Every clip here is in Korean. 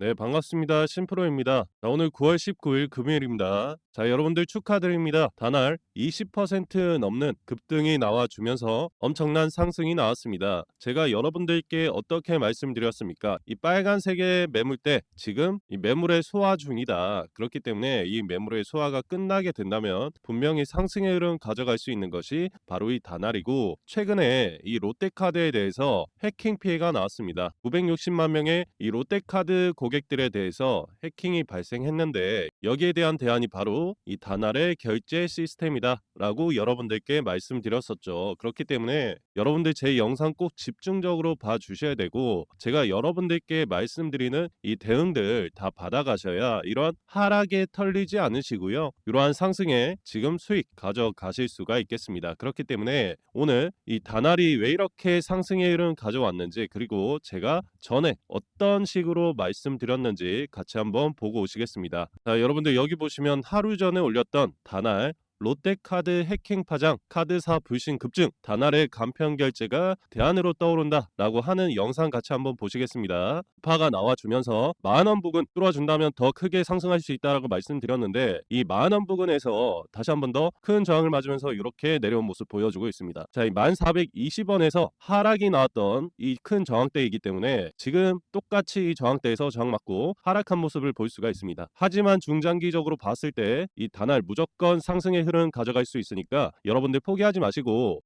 네, 반갑습니다. 신프로입니다. 자, 오늘 9월 19일 금요일입니다. 자, 여러분들 축하드립니다. 단알 20% 넘는 급등이 나와주면서 엄청난 상승이 나왔습니다. 제가 여러분들께 어떻게 말씀드렸습니까? 이 빨간색의 매물대 지금 이 매물의 소화 중이다. 그렇기 때문에 이 매물의 소화가 끝나게 된다면 분명히 상승의 흐름 가져갈 수 있는 것이 바로 이 단알이고 최근에 이 롯데카드에 대해서 해킹 피해가 나왔습니다. 960만 명의 이 롯데카드 고객 들에 대해서 해킹이 발생했는데 여기에 대한 대안이 바로 이 단알의 결제 시스템이다 라고 여러분들께 말씀드렸었죠. 그렇기 때문에 여러분들 제 영상 꼭 집중적으로 봐 주셔야 되고 제가 여러분들께 말씀드리는 이 대응들 다 받아가셔야 이런 하락에 털리지 않으시고요. 이러한 상승에 지금 수익 가져가실 수가 있겠습니다. 그렇기 때문에 오늘 이 단알이 왜 이렇게 상승의 흐름 가져왔는지 그리고 제가 전에 어떤 식으로 말씀 드렸는지 같이 한번 보고 오시겠습니다. 자, 여러분들 여기 보시면 하루 전에 올렸던 단알 롯데카드 해킹 파장, 카드사 불신 급증, 단알의 간편 결제가 대안으로 떠오른다 라고 하는 영상 같이 한번 보시겠습니다. 파가 나와주면서 만원 부근 뚫어준다면 더 크게 상승할 수 있다라고 말씀드렸는데 이 만원 부근에서 다시 한번 더 큰 저항을 맞으면서 이렇게 내려온 모습 보여주고 있습니다. 자, 이 1420원에서 하락이 나왔던 이 큰 저항대이기 때문에 지금 똑같이 이 저항대에서 저항 맞고 하락한 모습을 볼 수가 있습니다. 하지만 중장기적으로 봤을 때 이 단알 무조건 상승의 흐름 가져갈 수 있으니까 여러분들 포기하지 마시고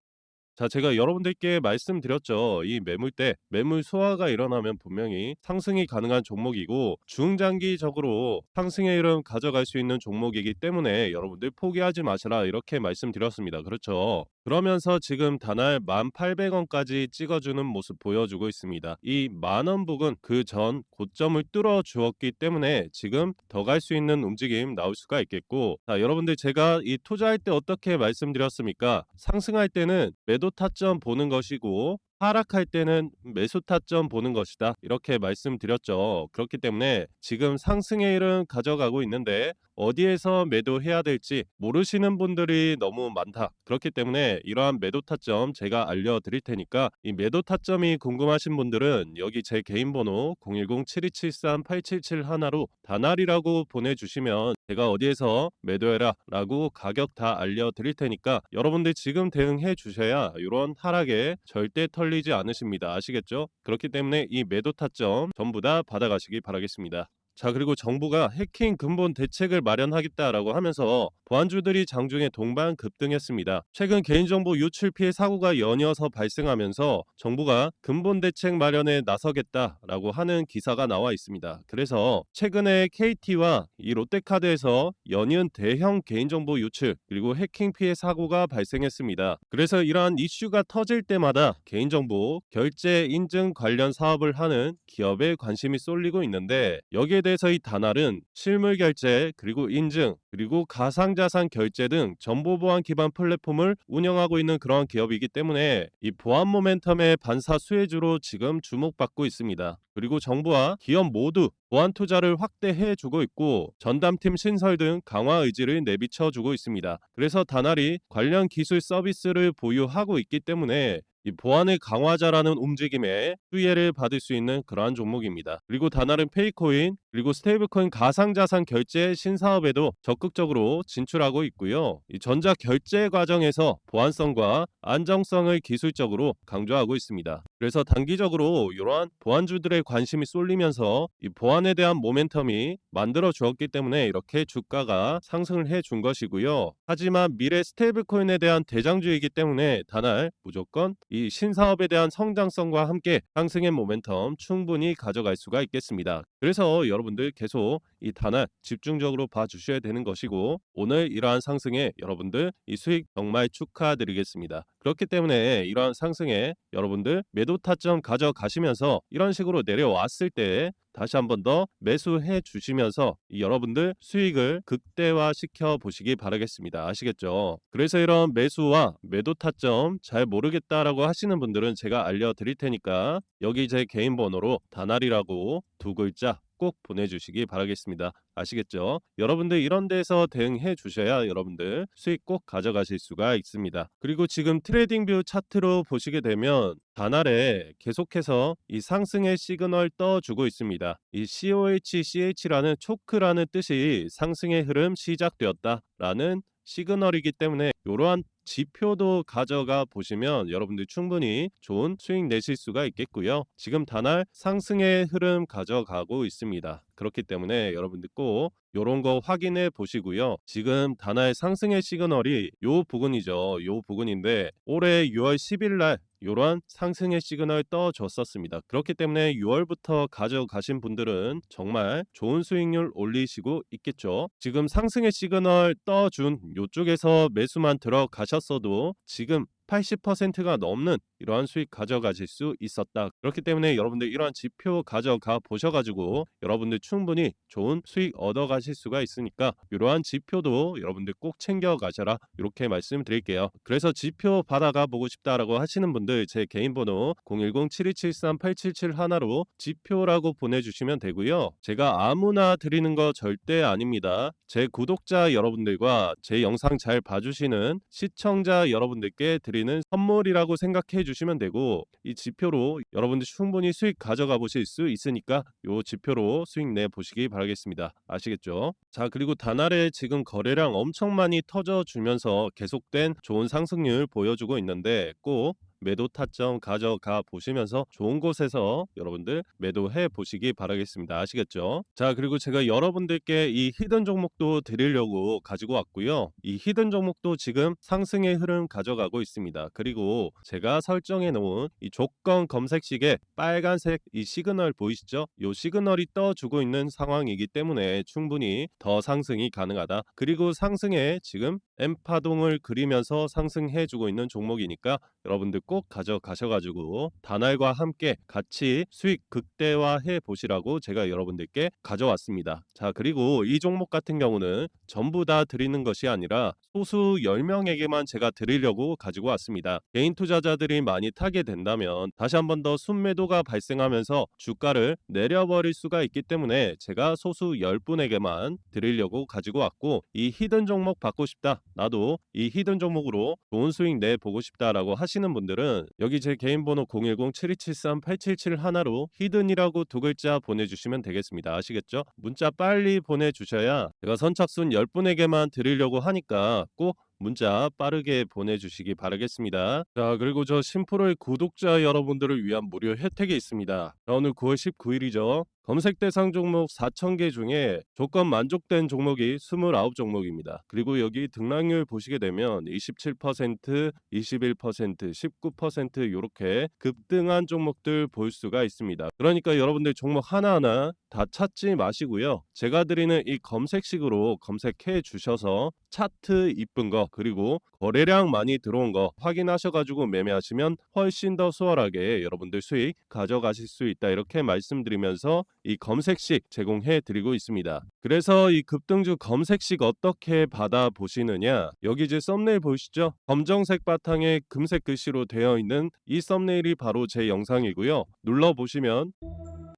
자, 제가 여러분들께 말씀드렸죠. 이 매물대, 매물 소화가 일어나면 분명히 상승이 가능한 종목이고 중장기적으로 상승의 흐름 가져갈 수 있는 종목이기 때문에 여러분들 포기하지 마시라 이렇게 말씀드렸습니다. 그렇죠. 그러면서 지금 단알 1,800원까지 찍어주는 모습 보여주고 있습니다. 이 만원 부근 그전 고점을 뚫어 주었기 때문에 지금 더 갈 수 있는 움직임 나올 수가 있겠고 자, 여러분들 제가 이 투자할 때 어떻게 말씀드렸습니까? 상승할 때는 매도 타점 보는 것이고 하락할 때는 매수 타점 보는 것이다. 이렇게 말씀드렸죠. 그렇기 때문에 지금 상승의 흐름 가져가고 있는데 어디에서 매도해야 될지 모르시는 분들이 너무 많다. 그렇기 때문에 이러한 매도 타점 제가 알려드릴 테니까 이 매도 타점이 궁금하신 분들은 여기 제 개인 번호 010-7273-8771로 단알이라고 보내주시면 제가 어디에서 매도해라 라고 가격 다 알려드릴 테니까 여러분들 지금 대응해 주셔야 이런 하락에 절대 털 리지 않으십니다. 아시겠죠? 그렇기 때문에 이 매도 타점 전부 다 받아가시기 바라겠습니다. 자 그리고 정부가 해킹 근본 대책을 마련하겠다라고 하면서 보안주들이 장중에 동반 급등했습니다. 최근 개인정보 유출 피해 사고가 연이어서 발생하면서 정부가 근본 대책 마련에 나서겠다라고 하는 기사가 나와 있습니다. 그래서 최근에 KT와 이 롯데카드에서 연이은 대형 개인정보 유출 그리고 해킹 피해 사고가 발생했습니다. 그래서 이러한 이슈가 터질 때마다 개인정보 결제 인증 관련 사업을 하는 기업에 관심이 쏠리고 있는데 여기에 대해서 이 단알은 실물 결제 그리고 인증 그리고 가상 자산 결제 등 정보 보안 기반 플랫폼을 운영하고 있는 그러한 기업이기 때문에 이 보안 모멘텀의 반사 수혜주로 지금 주목받고 있습니다. 그리고 정부와 기업 모두 보안 투자를 확대해 주고 있고 전담팀 신설 등 강화 의지를 내비쳐 주고 있습니다. 그래서 단알이 관련 기술 서비스를 보유하고 있기 때문에 이 보안의 강화자라는 움직임에 수혜를 받을 수 있는 그러한 종목입니다. 그리고 단알은 페이코인 그리고 스테이블코인 가상자산 결제 신사업에도 적극적으로 진출하고 있고요. 이 전자 결제 과정에서 보안성과 안정성을 기술적으로 강조하고 있습니다. 그래서 단기적으로 이러한 보안주들의 관심이 쏠리면서 이 보안에 대한 모멘텀이 만들어 주었기 때문에 이렇게 주가가 상승을 해 준 것이고요. 하지만 미래 스테이블코인에 대한 대장주이기 때문에 단알 무조건 이 신사업에 대한 성장성과 함께 상승의 모멘텀 충분히 가져갈 수가 있겠습니다. 그래서 여러분 들 계속 이 단알 집중적으로 봐주셔야 되는 것이고 오늘 이러한 상승에 여러분들 이 수익 정말 축하드리겠습니다. 그렇기 때문에 이러한 상승에 여러분들 매도 타점 가져가시면서 이런 식으로 내려왔을 때 다시 한 번 더 매수해 주시면서 여러분들 수익을 극대화 시켜 보시기 바라겠습니다. 아시겠죠? 그래서 이런 매수와 매도 타점 잘 모르겠다라고 하시는 분들은 제가 알려드릴 테니까 여기 제 개인 번호로 단알이라고 두 글자 꼭 보내주시기 바라겠습니다. 아시겠죠? 여러분들 이런 데서 대응해 주셔야 여러분들 수익 꼭 가져가실 수가 있습니다. 그리고 지금 트레이딩뷰 차트로 보시게 되면 단알에 계속해서 이 상승의 시그널 떠주고 있습니다. 이 COHCH라는 초크라는 뜻이 상승의 흐름 시작되었다라는 시그널이기 때문에 이러한 지표도 가져가 보시면 여러분들 충분히 좋은 수익 내실 수가 있겠고요. 지금 단알 상승의 흐름 가져가고 있습니다. 그렇기 때문에 여러분들 꼭 이런 거 확인해 보시고요. 지금 단알 상승의 시그널이 요 부분이죠. 요 부분인데 올해 6월 10일 날 이러한 상승의 시그널 떠줬었습니다. 그렇기 때문에 6월부터 가져가신 분들은 정말 좋은 수익률 올리시고 있겠죠. 지금 상승의 시그널 떠준 이쪽에서 매수만 들어가셨 어도 지금 80%가 넘는 이러한 수익 가져가실 수 있었다. 그렇기 때문에 여러분들 이러한 지표 가져가 보셔가지고 여러분들 충분히 좋은 수익 얻어가실 수가 있으니까 이러한 지표도 여러분들 꼭 챙겨 가셔라. 이렇게 말씀드릴게요. 그래서 지표 받아가 보고 싶다라고 하시는 분들 제 개인 번호 010-7273-877 하나로 지표라고 보내주시면 되고요. 제가 아무나 드리는 거 절대 아닙니다. 제 구독자 여러분들과 제 영상 잘 봐주시는 시청자 여러분들께 드리는 선물이라고 생각해 주시면 되고 이 지표로 여러분들 충분히 수익 가져가 보실 수 있으니까 이 지표로 수익 내 보시기 바라겠습니다. 아시겠죠? 자 그리고 단알에 지금 거래량 엄청 많이 터져 주면서 계속된 좋은 상승률 보여주고 있는데 꼭 매도 타점 가져가 보시면서 좋은 곳에서 여러분들 매도해 보시기 바라겠습니다. 아시겠죠? 자, 그리고 제가 여러분들께 이 히든 종목도 드리려고 가지고 왔고요. 이 히든 종목도 지금 상승의 흐름 가져가고 있습니다. 그리고 제가 설정해 놓은 이 조건 검색식에 빨간색 이 시그널 보이시죠? 이 시그널이 떠주고 있는 상황이기 때문에 충분히 더 상승이 가능하다. 그리고 상승에 지금 M 파동을 그리면서 상승해 주고 있는 종목이니까 여러분들 꼭 가져가셔가지고 단알과 함께 같이 수익 극대화해 보시라고 제가 여러분들께 가져왔습니다. 자 그리고 이 종목 같은 경우는 전부 다 드리는 것이 아니라 소수 10명에게만 제가 드리려고 가지고 왔습니다. 개인 투자자들이 많이 타게 된다면 다시 한 번 더 순매도가 발생하면서 주가를 내려버릴 수가 있기 때문에 제가 소수 10분에게만 드리려고 가지고 왔고 이 히든 종목 받고 싶다. 나도 이 히든 종목으로 좋은 수익 내 보고 싶다라고 하시는 분들은 여기 제 개인 번호 010-7273-877 하나로 히든이라고 두 글자 보내주시면 되겠습니다. 아시겠죠? 문자 빨리 보내주셔야 제가 선착순 10분에게만 드리려고 하니까 꼭 문자 빠르게 보내주시기 바라겠습니다. 자 그리고 저 심프로의 구독자 여러분들을 위한 무료 혜택이 있습니다. 자, 오늘 9월 19일이죠. 검색 대상 종목 4,000개 중에 조건 만족된 종목이 29종목입니다. 그리고 여기 등락률 보시게 되면 27%, 21%, 19% 이렇게 급등한 종목들 볼 수가 있습니다. 그러니까 여러분들 종목 하나하나 다 찾지 마시고요. 제가 드리는 이 검색식으로 검색해 주셔서 차트 이쁜 거 그리고 거래량 많이 들어온 거 확인하셔가지고 매매하시면 훨씬 더 수월하게 여러분들 수익 가져가실 수 있다 이렇게 말씀드리면서 이 검색식 제공해 드리고 있습니다. 그래서 이 급등주 검색식 어떻게 받아 보시느냐 여기 이제 썸네일 보이시죠? 검정색 바탕에 금색 글씨로 되어 있는 이 썸네일이 바로 제 영상이고요. 눌러 보시면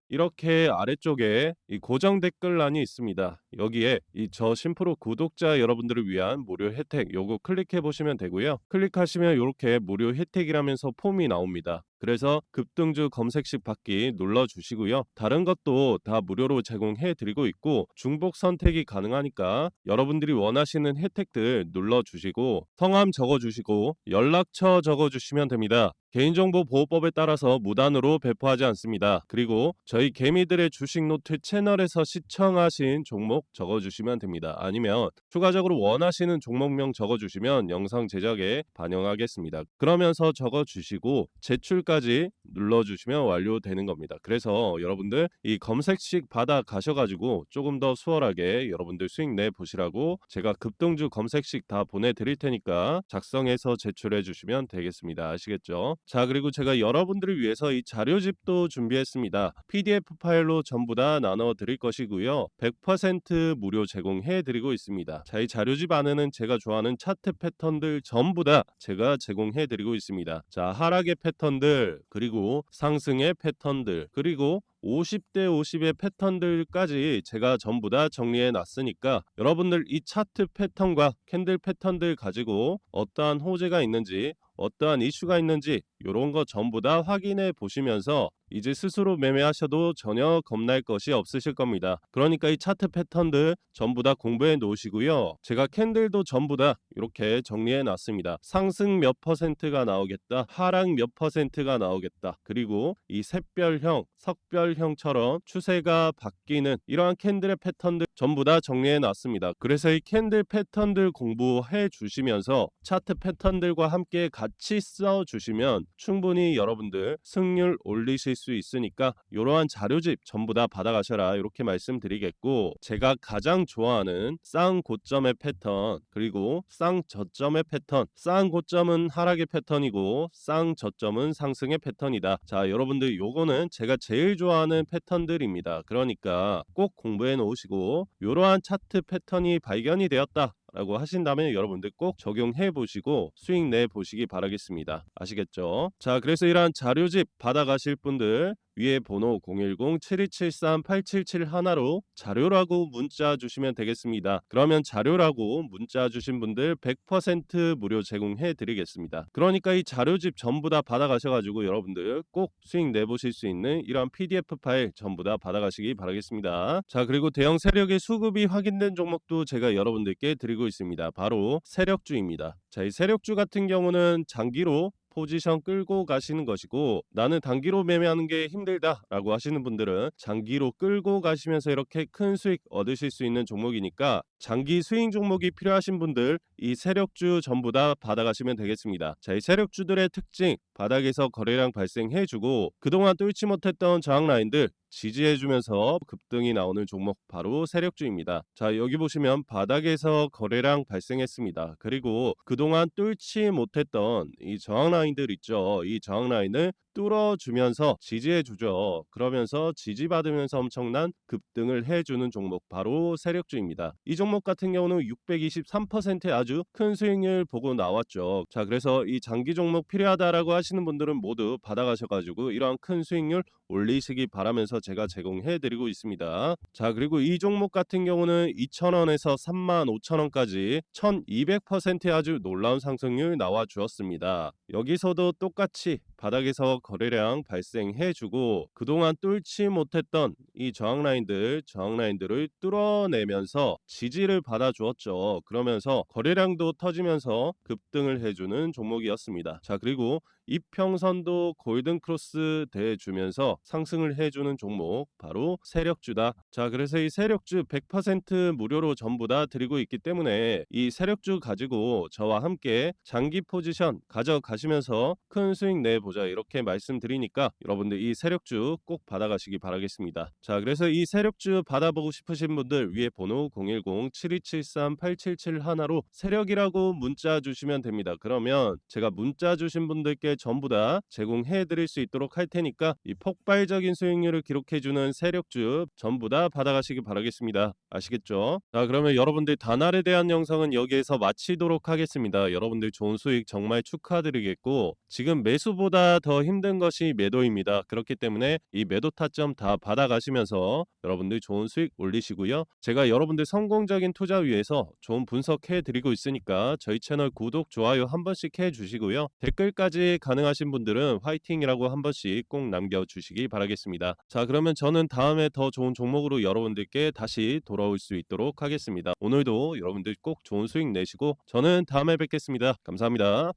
이렇게 아래쪽에 이 고정 댓글란이 있습니다. 여기에 이 저 심프로 구독자 여러분들을 위한 무료 혜택 요거 클릭해 보시면 되고요. 클릭하시면 이렇게 무료 혜택이라면서 폼이 나옵니다. 그래서 급등주 검색식 받기 눌러 주시고요. 다른 것도 다 무료로 제공해 드리고 있고 중복 선택이 가능하니까 여러분들이 원하시는 혜택들 눌러 주시고 성함 적어 주시고 연락처 적어 주시면 됩니다. 개인정보 보호법에 따라서 무단으로 배포하지 않습니다. 그리고 저희 개미들의 주식 노트 채널에서 시청하신 종목 적어 주시면 됩니다. 아니면 추가적으로 원하시는 종목명 적어 주시면 영상 제작에 반영하겠습니다. 그러면서 적어 주시고 제출까지 눌러 주시면 완료되는 겁니다. 그래서 여러분들 이 검색식 받아 가셔 가지고 조금 더 수월하게 여러분들 수익 내 보시라고 제가 급등주 검색식 다 보내 드릴 테니까 작성해서 제출해 주시면 되겠습니다. 아시겠죠? 자, 그리고 제가 여러분들을 위해서 이 자료집도 준비했습니다. PDF 파일로 전부 다 나눠 드릴 것이고요. 100% 무료 제공해 드리고 있습니다. 자, 이 자료집 안에는 제가 좋아하는 차트 패턴들 전부 다 제가 제공해 드리고 있습니다. 자, 하락의 패턴들, 그리고 상승의 패턴들, 그리고 50대 50의 패턴들까지 제가 전부 다 정리해 놨으니까 여러분들 이 차트 패턴과 캔들 패턴들 가지고 어떠한 호재가 있는지 어떠한 이슈가 있는지 이런 거 전부 다 확인해 보시면서 이제 스스로 매매하셔도 전혀 겁날 것이 없으실 겁니다. 그러니까 이 차트 패턴들 전부 다 공부해 놓으시고요. 제가 캔들도 전부 다 이렇게 정리해 놨습니다. 상승 몇 퍼센트가 나오겠다. 하락 몇 퍼센트가 나오겠다. 그리고 이 샛별형, 석별형처럼 추세가 바뀌는 이러한 캔들의 패턴들 전부 다 정리해 놨습니다. 그래서 이 캔들 패턴들 공부해 주시면서 차트 패턴들과 함께 같이 써 주시면 충분히 여러분들 승률 올리실 수 있으니까 이러한 자료집 전부 다 받아가셔라. 이렇게 말씀드리겠고 제가 가장 좋아하는 쌍 고점의 패턴 그리고 쌍 저점의 패턴. 쌍 고점은 하락의 패턴이고 쌍 저점은 상승의 패턴이다. 자 여러분들 요거는 제가 제일 좋아하는 패턴들입니다. 그러니까 꼭 공부해 놓으시고 이러한 차트 패턴이 발견이 되었다 라고 하신다면 여러분들 꼭 적용해 보시고 수익 내 보시기 바라겠습니다. 아시겠죠? 자, 그래서 이러한 자료집 받아가실 분들 위에 번호 010-7273-877 하나로 자료라고 문자 주시면 되겠습니다. 그러면 자료라고 문자 주신 분들 100% 무료 제공해 드리겠습니다. 그러니까 이 자료집 전부 다 받아가셔가지고 여러분들 꼭 수익 내보실 수 있는 이런 PDF 파일 전부 다 받아가시기 바라겠습니다. 자 그리고 대형 세력의 수급이 확인된 종목도 제가 여러분들께 드리고 있습니다. 바로 세력주입니다. 자 이 세력주 같은 경우는 장기로 포지션 끌고 가시는 것이고 나는 단기로 매매하는 게 힘들다라고 하시는 분들은 장기로 끌고 가시면서 이렇게 큰 수익 얻으실 수 있는 종목이니까 장기 스윙 종목이 필요하신 분들 이 세력주 전부 다 받아가시면 되겠습니다. 자, 이 세력주들의 특징 바닥에서 거래량 발생해주고 그동안 뚫지 못했던 저항 라인들 지지해주면서 급등이 나오는 종목 바로 세력주입니다. 자 여기 보시면 바닥에서 거래량 발생했습니다. 그리고 그동안 뚫지 못했던 이 저항 라인들 있죠. 이 저항 라인을 뚫어주면서 지지해주죠. 그러면서 지지받으면서 엄청난 급등을 해주는 종목 바로 세력주입니다. 이 종목 같은 경우는 623%의 아주 큰 수익률 보고 나왔죠. 자 그래서 이 장기 종목 필요하다라고 하시는 분들은 모두 받아가셔가지고 이러한 큰 수익률 올리시기 바라면서 제가 제공해 드리고 있습니다. 자 그리고 이 종목 같은 경우는 2,000원에서 35,000원까지 1,200%의 아주 놀라운 상승률 나와 주었습니다. 여기서도 똑같이 바닥에서 거래량 발생해주고 그동안 뚫지 못했던 이 저항 라인들 저항 라인들을 뚫어내면서 지지를 받아주었죠. 그러면서 거래량도 터지면서 급등을 해주는 종목이었습니다. 자 그리고 이평선도 골든 크로스 대주면서 상승을 해주는 종목 바로 세력주다. 자 그래서 이 세력주 100% 무료로 전부 다 드리고 있기 때문에 이 세력주 가지고 저와 함께 장기 포지션 가져가시면서 큰 수익 내보자 이렇게 말씀드리니까 여러분들 이 세력주 꼭 받아가시기 바라겠습니다. 자 그래서 이 세력주 받아보고 싶으신 분들 위에 번호 010-7273-877 하나로 세력이라고 문자 주시면 됩니다. 그러면 제가 문자 주신 분들께 전부 다 제공해 드릴 수 있도록 할 테니까 이 폭발적인 수익률을 기록해 주는 세력주 전부 다 받아가시기 바라겠습니다. 아시겠죠? 자, 그러면 여러분들 단알에 대한 영상은 여기에서 마치도록 하겠습니다. 여러분들 좋은 수익 정말 축하드리겠고 지금 매수보다 더 힘든 것이 매도입니다. 그렇기 때문에 이 매도 타점 다 받아가시면서 여러분들 좋은 수익 올리시고요. 제가 여러분들 성공적인 투자 위해서 좋은 분석해 드리고 있으니까 저희 채널 구독, 좋아요 한 번씩 해 주시고요. 댓글까지 가능하신 분들은 화이팅이라고 한 번씩 꼭 남겨주시기 바라겠습니다. 자 그러면 저는 다음에 더 좋은 종목으로 여러분들께 다시 돌아올 수 있도록 하겠습니다. 오늘도 여러분들 꼭 좋은 수익 내시고 저는 다음에 뵙겠습니다. 감사합니다.